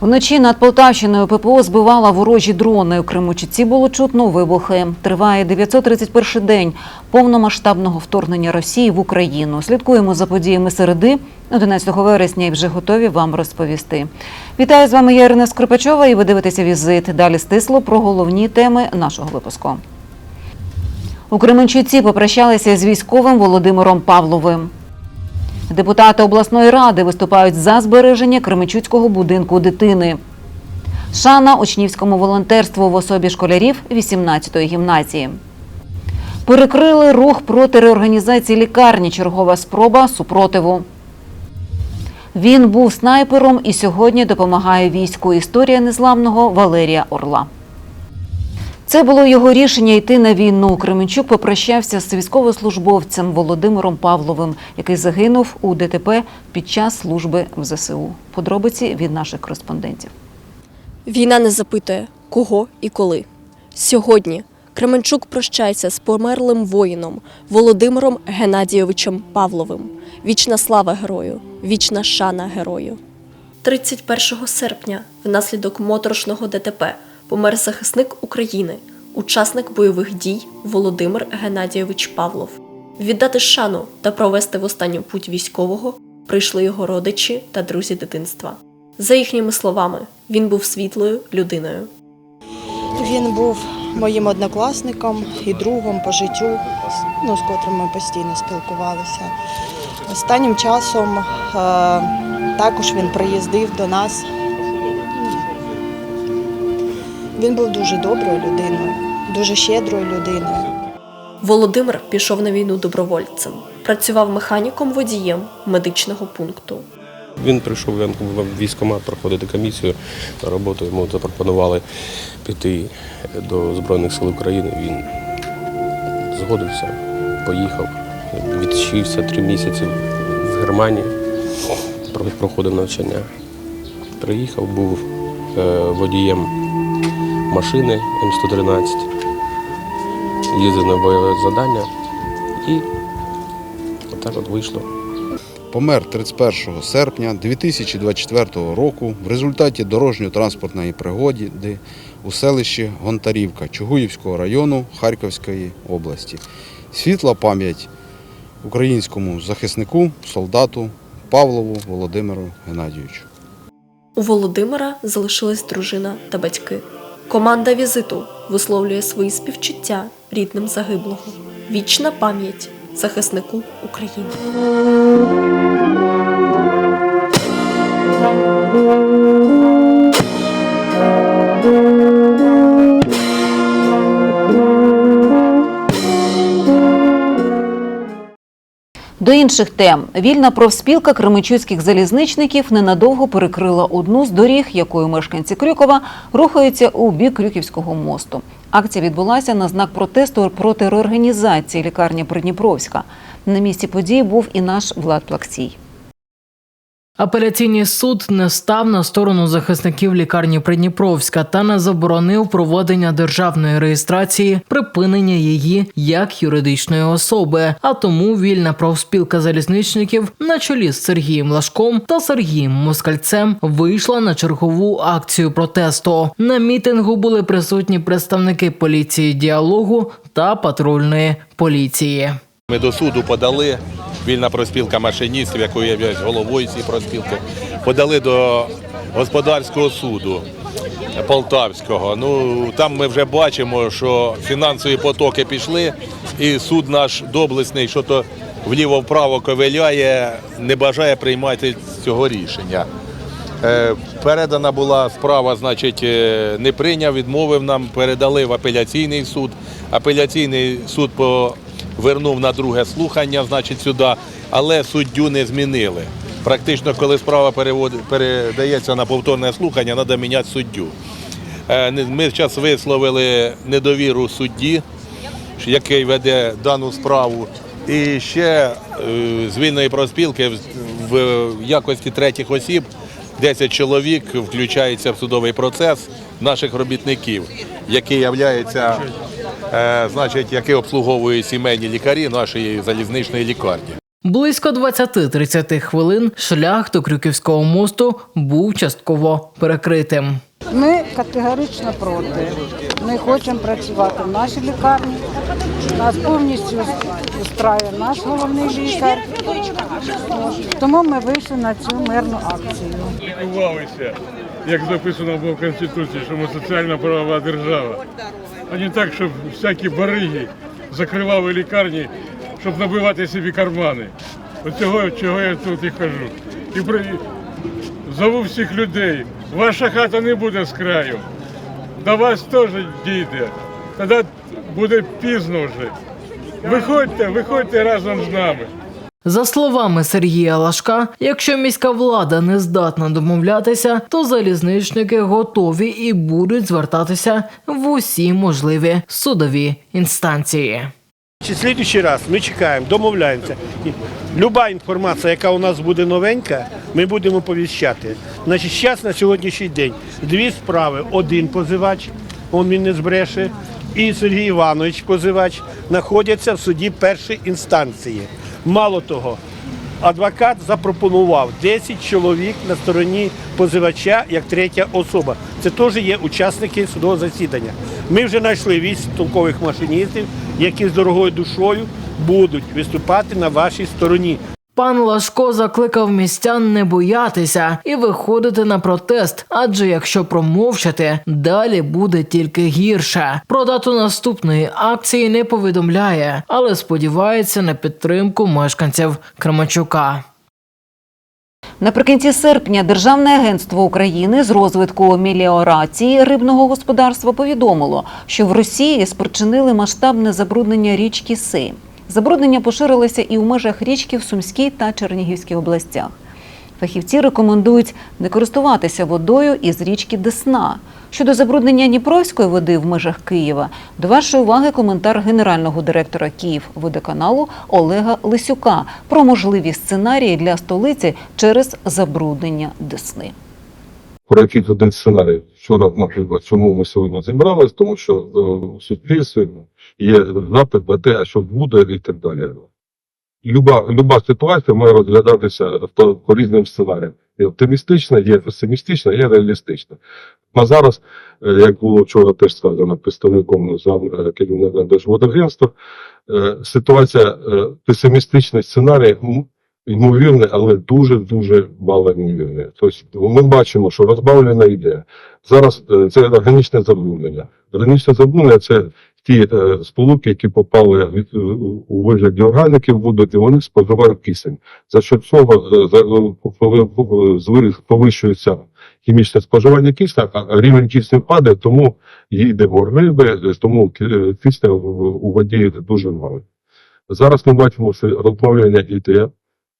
Вночі над Полтавщиною ППО збивала ворожі дрони. У Кримучиці було чутно вибухи. Триває 931 день повномасштабного вторгнення Росії в Україну. Слідкуємо за подіями середи 11 вересня і вже готові вам розповісти. Вітаю з вами. Я Ірина Скрипачова. І ви дивитеся візит. Далі стисло про головні теми нашого випуску. У Кременчуці попрощалися з військовим Володимиром Павловим. Депутати обласної ради виступають за збереження Кременчуцького будинку дитини. Шана учнівському волонтерству в особі школярів 18-ї гімназії. Перекрили рух проти реорганізації лікарні. Чергова спроба супротиву. Він був снайпером і сьогодні допомагає війську. Історія незламного Валерія Орла. Це було його рішення йти на війну. Кременчук попрощався з військовослужбовцем Володимиром Павловим, який загинув у ДТП під час служби в ЗСУ. Подробиці від наших кореспондентів. Війна не запитує, кого і коли. Сьогодні Кременчук прощається з померлим воїном Володимиром Геннадійовичем Павловим. Вічна слава герою, вічна шана герою. 31 серпня, внаслідок моторошного ДТП, помер захисник України, учасник бойових дій Володимир Геннадійович Павлов. Віддати шану та провести в останню путь військового прийшли його родичі та друзі дитинства. За їхніми словами, він був світлою людиною. Він був моїм однокласником і другом по життю, ну, з котрим ми постійно спілкувалися. Останнім часом е, також він приїздив до нас. Він був дуже доброю людиною, дуже щедрою людиною. Володимир пішов на війну добровольцем, працював механіком водієм медичного пункту. Він прийшов в військкомат проходити комісію на роботу. Йому запропонували піти до Збройних сил України. Він згодився, поїхав, відчився три місяці в Германії, проходив навчання. Приїхав, був е, водієм машини М113, їздив на бойове завдання і отак от вийшло. Помер 31 серпня 2024 року в результаті дорожньо-транспортної пригоди у селищі Гонтарівка Чугуївського району Харківської області. Світла пам'ять українському захиснику, солдату Павлову Володимиру Геннадійовичу. У Володимира залишилась дружина та батьки. Команда візиту висловлює свої співчуття рідним загиблого. Вічна пам'ять захиснику України. До інших тем вільна профспілка кременчуцьких залізничників ненадовго перекрила одну з доріг, якою мешканці Крюкова рухаються у бік Крюківського мосту. Акція відбулася на знак протесту проти реорганізації лікарні Придніпровська. На місці події був і наш Влад Плаксій. Апеляційний суд не став на сторону захисників лікарні Придніпровська та не заборонив проводення державної реєстрації, припинення її як юридичної особи. А тому вільна профспілка залізничників на чолі з Сергієм Лашком та Сергієм Москальцем вийшла на чергову акцію протесту. На мітингу були присутні представники поліції діалогу та патрульної поліції. Ми до суду подали, вільна проспілка машиністів, якою я являюсь головою цієї проспілки, подали до господарського суду Полтавського. Ну там ми вже бачимо, що фінансові потоки пішли, і суд наш доблесний, що то вліво-вправо ковиляє, не бажає приймати цього рішення. Е, Передана була справа, значить, е, не прийняв, відмовив нам, передали в апеляційний суд. Апеляційний суд повернув на друге слухання, значить, сюди, але суддю не змінили. Практично, коли справа передається на повторне слухання, треба міняти суддю. Е, Ми зараз висловили недовіру судді, який веде дану справу. І ще е, з вільної проспілки в- якості третіх осіб 10 чоловік включається в судовий процес наших робітників, які являються, значить, які обслуговують сімейні лікарі нашої залізничної лікарні. Близько 20-30 хвилин шлях до Крюківського мосту був частково перекритим. Ми категорично проти. Ми хочемо працювати в нашій лікарні. Нас повністю устраює наш головний лікар. Тому ми вийшли на цю мирну акцію. лікувалися, як записано було в Конституції, що ми соціальна правова держава. А не так, щоб всякі бариги закривали лікарні, щоб набивати собі кармани. От цього, чого я тут і кажу. І при... зову всіх людей. Ваша хата не буде з краю. До вас теж дійде. Тоді буде пізно вже. Виходьте, виходьте разом з нами. За словами Сергія Лашка, якщо міська влада не здатна домовлятися, то залізничники готові і будуть звертатися в усі можливі судові інстанції. Чи слідуючий раз ми чекаємо, домовляємося. Люба інформація, яка у нас буде новенька, ми будемо повіщати. Значить, зараз на сьогоднішній день дві справи. Один позивач, он він не збреше, і Сергій Іванович, позивач, знаходяться в суді першої інстанції. Мало того, адвокат запропонував 10 чоловік на стороні позивача як третя особа. Це теж є учасники судового засідання. Ми вже знайшли 8 толкових машиністів, які з дорогою душою будуть виступати на вашій стороні. Пан Лашко закликав містян не боятися і виходити на протест, адже якщо промовчати, далі буде тільки гірше. Про дату наступної акції не повідомляє, але сподівається на підтримку мешканців Кременчука. Наприкінці серпня Державне агентство України з розвитку меліорації рибного господарства повідомило, що в Росії спричинили масштабне забруднення річки Сейм. Забруднення поширилося і у межах річки в Сумській та Чернігівській областях. Фахівці рекомендують не користуватися водою із річки Десна. Щодо забруднення Дніпровської води в межах Києва, до вашої уваги коментар генерального директора Київводоканалу Олега Лисюка про можливі сценарії для столиці через забруднення Десни. Про якийсь один сценарій. Вчора, наприклад, чому ми сьогодні зібрались, тому що е, в суспільстві є запит на те, що буде і так далі. Люба, люба ситуація має розглядатися по, по різним сценаріям. Є оптимістична, є песимістична, є реалістична. А зараз, е, як було вчора теж сказано представником зам е, керівника Держводагентства, ситуація песимістичний сценарій ймовірне, але дуже-дуже мало ймовірне. Тобто ми бачимо, що розбавлена йде. Зараз е, це органічне забруднення. Органічне забруднення це ті е, сполуки, які попали від, е, у вигляді органіків в воду, і вони споживають кисень. За що цього повищується хімічне споживання кисня, а рівень кисню падає, тому їде риби, е, тому кисня в- у воді дуже мало. Зараз ми бачимо, що розбавлення йде,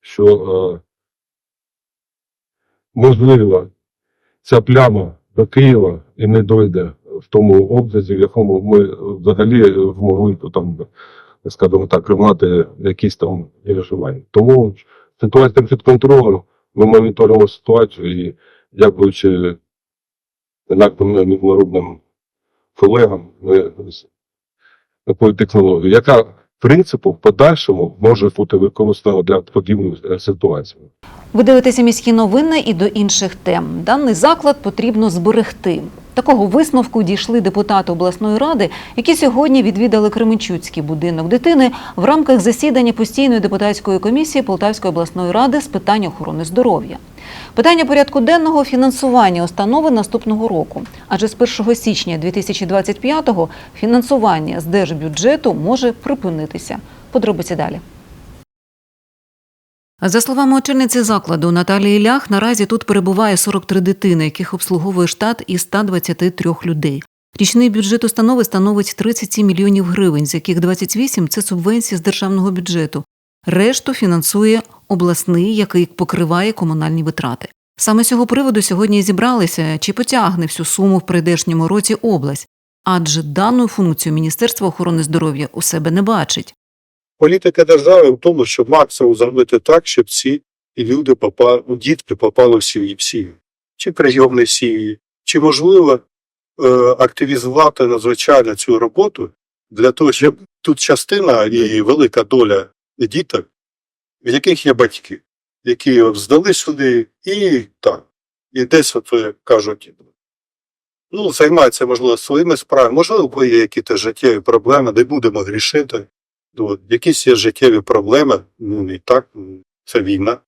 що е, можливо ця пляма до Києва і не дойде в тому обсязі, в якому ми взагалі змогли там, скажімо так, приймати якісь там переживання. Тому ситуація під контролем, ми моніторимо ситуацію і дякуючи інакшим міжнародним колегам, ми з такою технологією, яка в принципі в подальшому може бути використано для подібних ситуації. ситуацій. Ви дивитеся міські новини і до інших тем. Даний заклад потрібно зберегти. Такого висновку дійшли депутати обласної ради, які сьогодні відвідали Кременчуцький будинок дитини в рамках засідання постійної депутатської комісії Полтавської обласної ради з питань охорони здоров'я. Питання порядку денного фінансування установи наступного року. Адже з 1 січня 2025-го фінансування з держбюджету може припинитися. Подробиці далі. За словами очільниці закладу Наталії Лях, наразі тут перебуває 43 дитини, яких обслуговує штат із 123 людей. Річний бюджет установи становить 37 мільйонів гривень, з яких 28 – це субвенції з державного бюджету. Решту фінансує обласний, який покриває комунальні витрати. Саме з цього приводу сьогодні зібралися, чи потягне всю суму в прийдешньому році область, адже дану функцію Міністерство охорони здоров'я у себе не бачить. Політика держави в тому, щоб максимум зробити так, щоб ці люди попали, дітки попали в сім'ї всі, чи прийомні сім'ї, чи можливо е, активізувати надзвичайно цю роботу для того, щоб тут частина і велика доля діток в яких є батьки, які здали сюди і так. І десь от е, кажуть, ну, займаються, можливо, своїми справами, можливо, є якісь життєві проблеми, не будемо грішити. От, якісь є життєві проблеми, ну і так, ну, це війна.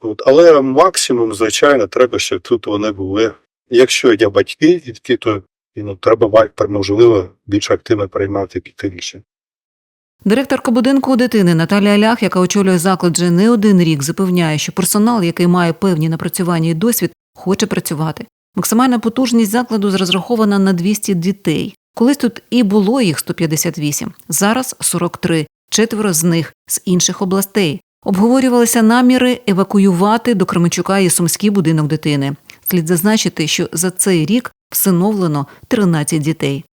От, але максимум, звичайно, треба, щоб тут вони були. Якщо є батьки, і то ну, треба можливо більш активно приймати піти рішення. Директорка будинку дитини Наталія Лях, яка очолює заклад вже не один рік, запевняє, що персонал, який має певні напрацювання і досвід, хоче працювати. Максимальна потужність закладу розрахована на 200 дітей. Колись тут і було їх 158, зараз 43, четверо з них з інших областей. Обговорювалися наміри евакуювати до Кременчука і Сумський будинок дитини. Слід зазначити, що за цей рік всиновлено 13 дітей.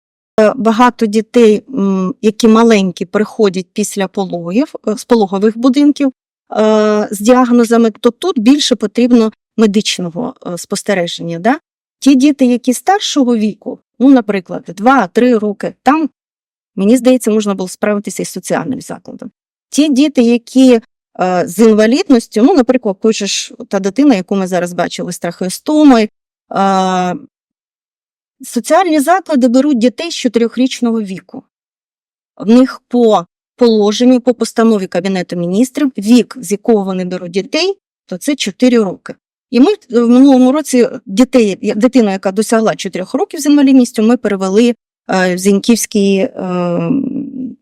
багато дітей, які маленькі, приходять після пологів е, з пологових будинків е, з діагнозами, то тут більше потрібно медичного е, спостереження. Да? Ті діти, які старшого віку, ну, наприклад, 2-3 роки, там, мені здається, можна було справитися із соціальним закладом. Ті діти, які е, з інвалідністю, ну, наприклад, хочеш та дитина, яку ми зараз бачили з е, Соціальні заклади беруть дітей з 4-річного віку. В них по положенню, по постанові Кабінету міністрів, вік, з якого вони беруть дітей, то це 4 роки. І ми в минулому році дітей, дитину, яка досягла 4 років з інвалідністю, ми перевели е, в Зіньківський е,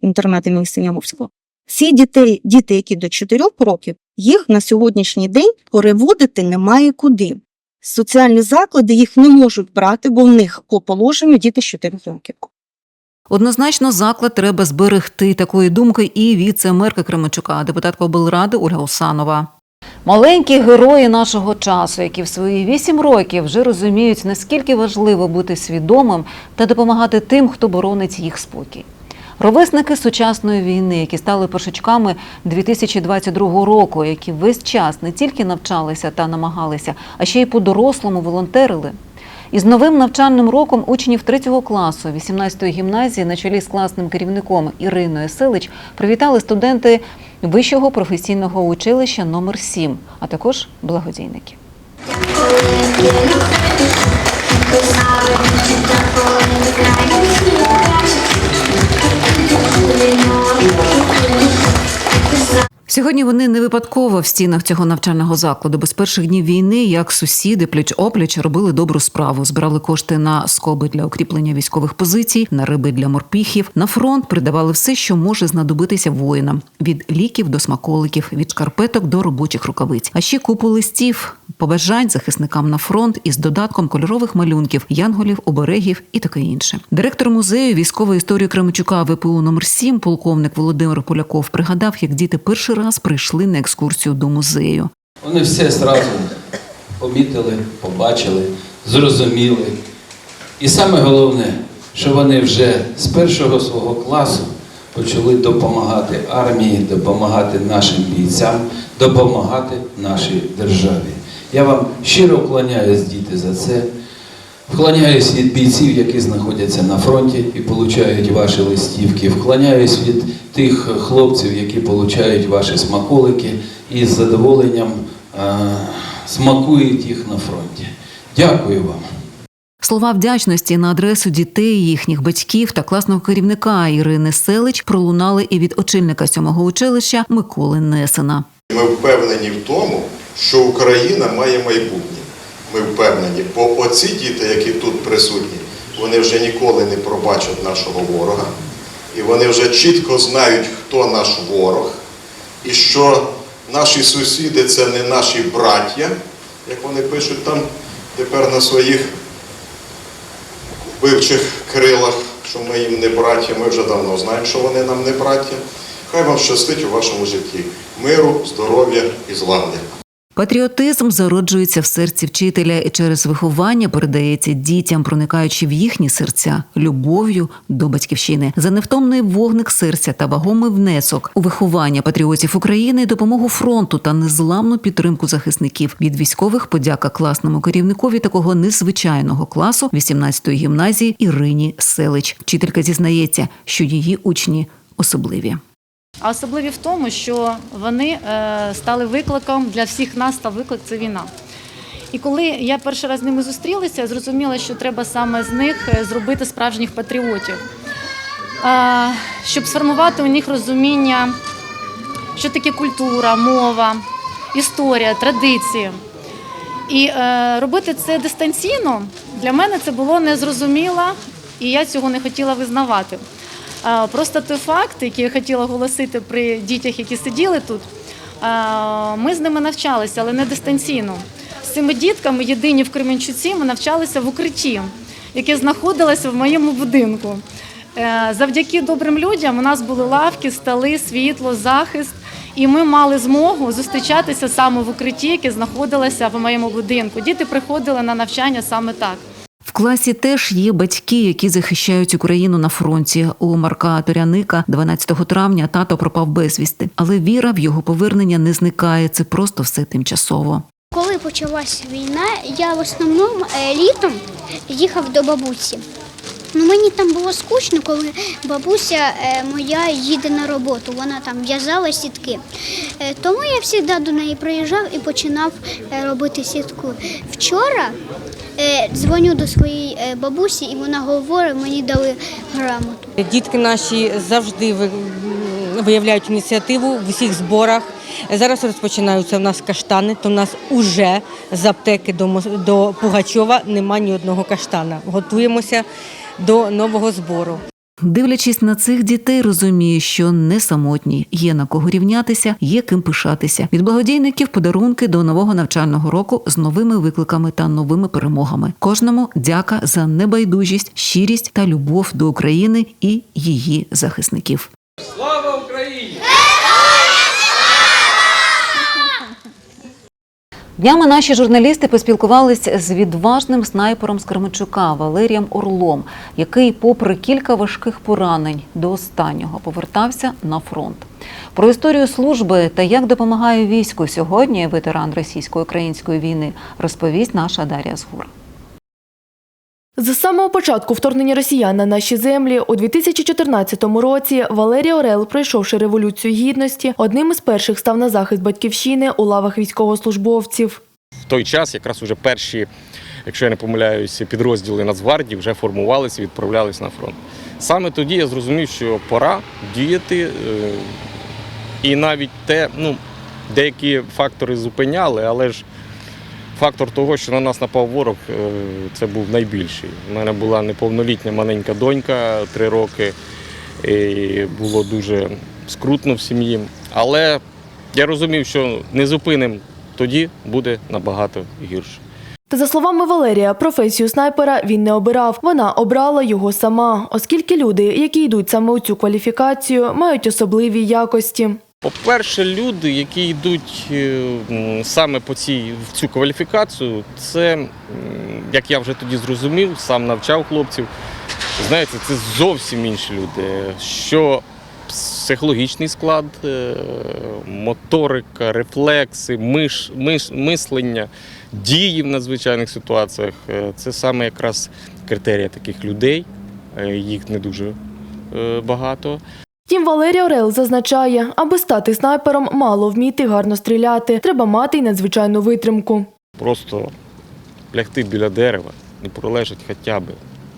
інтернат імені Синявовського. Всі дітей, діти, які до 4 років, їх на сьогоднішній день переводити немає куди. Соціальні заклади їх не можуть брати, бо в них по положенню діти з 4 років. Однозначно, заклад треба зберегти такої думки і віце-мерка Кременчука, депутатка облради Ольга Усанова. Маленькі герої нашого часу, які в свої вісім років вже розуміють, наскільки важливо бути свідомим та допомагати тим, хто боронить їх спокій. Ровесники сучасної війни, які стали першачками 2022 року, які весь час не тільки навчалися та намагалися, а ще й по-дорослому волонтерили. Із новим навчальним роком учнів 3 класу 18-ї гімназії на чолі з класним керівником Іриною Силич привітали студенти Вищого професійного училища номер 7 а також благодійники. Сьогодні вони не випадково в стінах цього навчального закладу. Без перших днів війни, як сусіди пліч опліч робили добру справу, збирали кошти на скоби для укріплення військових позицій, на риби для морпіхів. На фронт придавали все, що може знадобитися воїнам: від ліків до смаколиків, від шкарпеток до робочих рукавиць. А ще купу листів, побажань захисникам на фронт із додатком кольорових малюнків, янголів, оберегів і таке інше. Директор музею військової історії Кременчука ВПУ номер 7 полковник Володимир Поляков пригадав, як діти перший раз прийшли на екскурсію до музею. Вони все зразу помітили, побачили, зрозуміли. І саме головне, що вони вже з першого свого класу почали допомагати армії, допомагати нашим бійцям, допомагати нашій державі. Я вам щиро вклоняюсь, діти, за це. Вклоняюсь від бійців, які знаходяться на фронті і получають ваші листівки. Вклоняюсь від тих хлопців, які получають ваші смаколики і з задоволенням е, смакують їх на фронті. Дякую вам. Слова вдячності на адресу дітей, їхніх батьків та класного керівника Ірини Селич пролунали і від очільника сьомого училища Миколи Несена. Ми впевнені в тому, що Україна має майбутнє. Ми впевнені, бо оці діти, які тут присутні, вони вже ніколи не пробачать нашого ворога. І вони вже чітко знають, хто наш ворог, і що наші сусіди це не наші браття, як вони пишуть там тепер на своїх вивчих крилах, що ми їм не браття. Ми вже давно знаємо, що вони нам не браття. Хай вам щастить у вашому житті. Миру, здоров'я і злагоди. Патріотизм зароджується в серці вчителя і через виховання передається дітям, проникаючи в їхні серця любов'ю до батьківщини. За невтомний вогник серця та вагомий внесок у виховання патріотів України, допомогу фронту та незламну підтримку захисників від військових подяка класному керівникові такого незвичайного класу 18-ї гімназії Ірині Селич. Вчителька зізнається, що її учні особливі. А особливі в тому, що вони е, стали викликом для всіх нас став виклик це війна. І коли я перший раз з ними зустрілася, я зрозуміла, що треба саме з них е, зробити справжніх патріотів, щоб сформувати у них розуміння, що таке культура, мова, історія, традиції. І е, робити це дистанційно для мене це було незрозуміло, і я цього не хотіла визнавати. Просто той факт, який я хотіла оголосити при дітях, які сиділи тут, ми з ними навчалися, але не дистанційно. З цими дітками, єдині в Кременчуці, ми навчалися в укритті, яке знаходилося в моєму будинку. Е, Завдяки добрим людям у нас були лавки, столи, світло, захист. І ми мали змогу зустрічатися саме в укритті, яке знаходилося в моєму будинку. Діти приходили на навчання саме так. В класі теж є батьки, які захищають Україну на фронті. У Марка Торяника 12 травня тато пропав безвісти, але віра в його повернення не зникає. Це просто все тимчасово. Коли почалась війна, я в основному е, літом їхав до бабусі. Ну, мені там було скучно, коли бабуся е, моя їде на роботу. Вона там в'язала сітки. Е, тому я завжди до неї приїжджав і починав е, робити сітку. Вчора дзвоню до своєї бабусі, і вона говорить, мені дали грамоту. Дітки наші завжди виявляють ініціативу в усіх зборах. Зараз розпочинаються у нас каштани, то у нас уже з аптеки до Пугачова нема ні одного каштана. Готуємося до нового збору. Дивлячись на цих дітей, розуміє, що не самотні, є на кого рівнятися, є ким пишатися. Від благодійників подарунки до нового навчального року з новими викликами та новими перемогами. Кожному дяка за небайдужість, щирість та любов до України і її захисників. Слава Україні! Днями наші журналісти поспілкувалися з відважним снайпером з Кременчука Валерієм Орлом, який, попри кілька важких поранень, до останнього повертався на фронт. Про історію служби та як допомагає війську сьогодні ветеран російсько-української війни розповість наша Дар'я Згур. З самого початку вторгнення росіян на наші землі у 2014 році Валерій Орел, пройшовши революцію гідності, одним із перших став на захист батьківщини у лавах військовослужбовців. В той час якраз уже перші, якщо я не помиляюся, підрозділи Нацгвардії вже формувалися відправлялись на фронт. Саме тоді я зрозумів, що пора діяти, е, і навіть те, ну, деякі фактори зупиняли, але ж фактор того, що на нас напав ворог, е, це був найбільший. У мене була неповнолітня маленька донька, три роки, і було дуже скрутно в сім'ї. Але я розумів, що не зупинимо, тоді буде набагато гірше. Та за словами Валерія, професію снайпера він не обирав. Вона обрала його сама, оскільки люди, які йдуть саме у цю кваліфікацію, мають особливі якості. По-перше, люди, які йдуть е, саме по цій в цю кваліфікацію, це, як я вже тоді зрозумів, сам навчав хлопців. Знаєте, це зовсім інші люди. Що психологічний склад, е, моторика, рефлекси, миш, миш, мислення, дії в надзвичайних ситуаціях е, це саме якраз критерія таких людей. Їх не дуже багато. Втім, Валерій Орел зазначає, аби стати снайпером, мало вміти гарно стріляти. Треба мати й надзвичайну витримку. Просто лягти біля дерева, не пролежать хоча б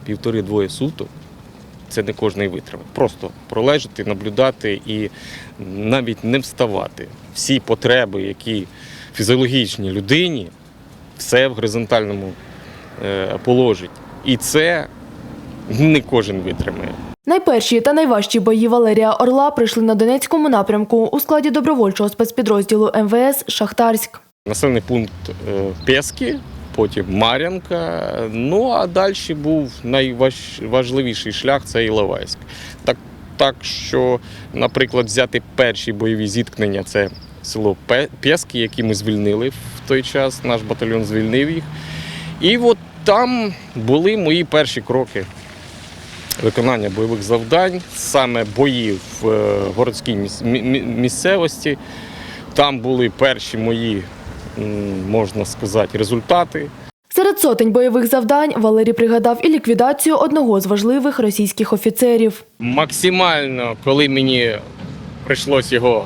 півтори-двоє суток, це не кожний витримає. Просто пролежати, наблюдати і навіть не вставати. Всі потреби, які фізіологічні людині, все в горизонтальному е, положенні. І це не кожен витримає. Найперші та найважчі бої Валерія Орла прийшли на Донецькому напрямку у складі добровольчого спецпідрозділу МВС Шахтарськ. Населений пункт е, Пески, потім Мар'янка. Ну а далі був найважливіший шлях це Іловайськ. Так, так що, наприклад, взяти перші бойові зіткнення це село Пески, які ми звільнили в той час. Наш батальйон звільнив їх. І от там були мої перші кроки виконання бойових завдань, саме бої в е, городській міс- мі- мі- місцевості. Там були перші мої, можна сказати, результати. Серед сотень бойових завдань Валерій пригадав і ліквідацію одного з важливих російських офіцерів. Максимально, коли мені прийшлось його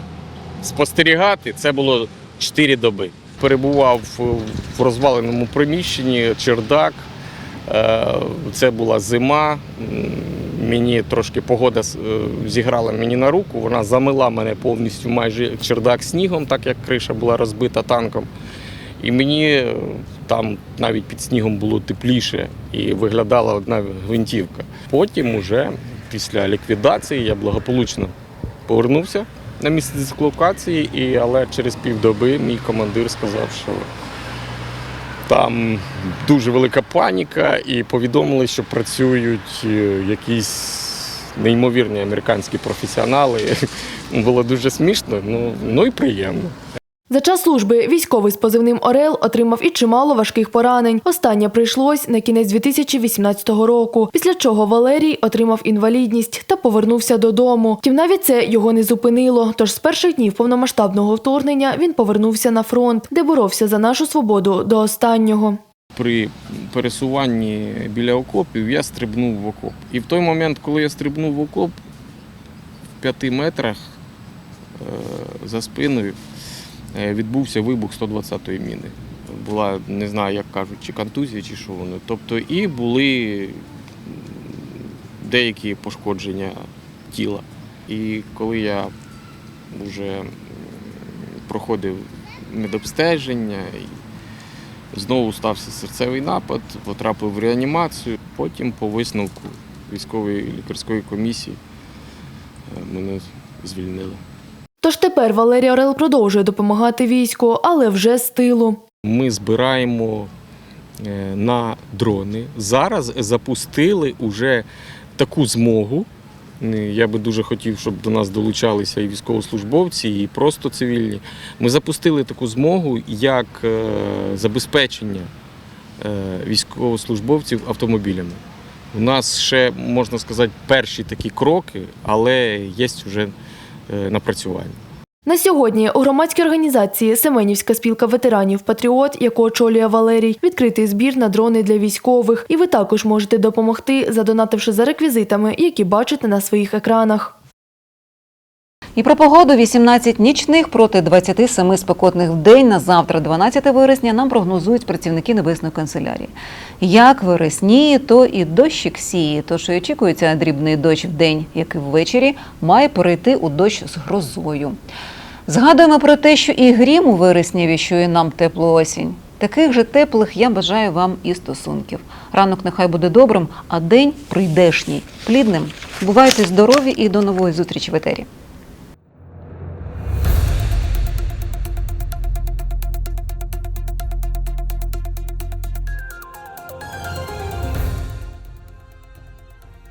спостерігати, це було 4 доби. Перебував в розваленому приміщенні, чердак. Е, Це була зима. Мені трошки погода е, зіграла мені на руку. Вона замила мене повністю майже чердак снігом, так як криша була розбита танком. І мені е, там навіть під снігом було тепліше і виглядала одна гвинтівка. Потім, уже після ліквідації, я благополучно повернувся на місце дислокації, але через півдоби мій командир сказав, що там дуже велика паніка, і повідомили, що працюють е, якісь неймовірні американські професіонали. Було дуже смішно, ну, ну і приємно. За час служби військовий з позивним Орел отримав і чимало важких поранень. Останнє прийшлось на кінець 2018 року, після чого Валерій отримав інвалідність та повернувся додому. Втім, навіть це його не зупинило. Тож з перших днів повномасштабного вторгнення він повернувся на фронт, де боровся за нашу свободу до останнього. При пересуванні біля окопів я стрибнув в окоп. І в той момент, коли я стрибнув в окоп, в п'яти метрах е, за спиною відбувся вибух 120-ї міни. Була, не знаю, як кажуть, чи контузія, чи що воно. Тобто і були деякі пошкодження тіла. І коли я вже проходив медобстеження, знову стався серцевий напад, потрапив в реанімацію. Потім по висновку військової лікарської комісії е, мене звільнили. Тож тепер Валерій Орел продовжує допомагати війську, але вже з тилу. Ми збираємо е, на дрони. Зараз запустили уже таку змогу. Е, Я би дуже хотів, щоб до нас долучалися і військовослужбовці, і просто цивільні. Ми запустили таку змогу як е, забезпечення військовослужбовців автомобілями. У нас ще, можна сказати, перші такі кроки, але є вже е, напрацювання. На сьогодні у громадській організації Семенівська спілка ветеранів Патріот, яку очолює Валерій, відкритий збір на дрони для військових. І ви також можете допомогти, задонативши за реквізитами, які бачите на своїх екранах. І про погоду 18 нічних проти 27 спекотних в день на завтра, 12 вересня, нам прогнозують працівники Небесної канцелярії. Як вересніє, то і дощик сіє. Тож і очікується дрібний дощ в день, як і ввечері, має перейти у дощ з грозою. Згадуємо про те, що і грім у вересні віщує нам теплу осінь. Таких же теплих я бажаю вам і стосунків. Ранок нехай буде добрим, а день прийдешній, плідним. Бувайте здорові і до нової зустрічі в етері.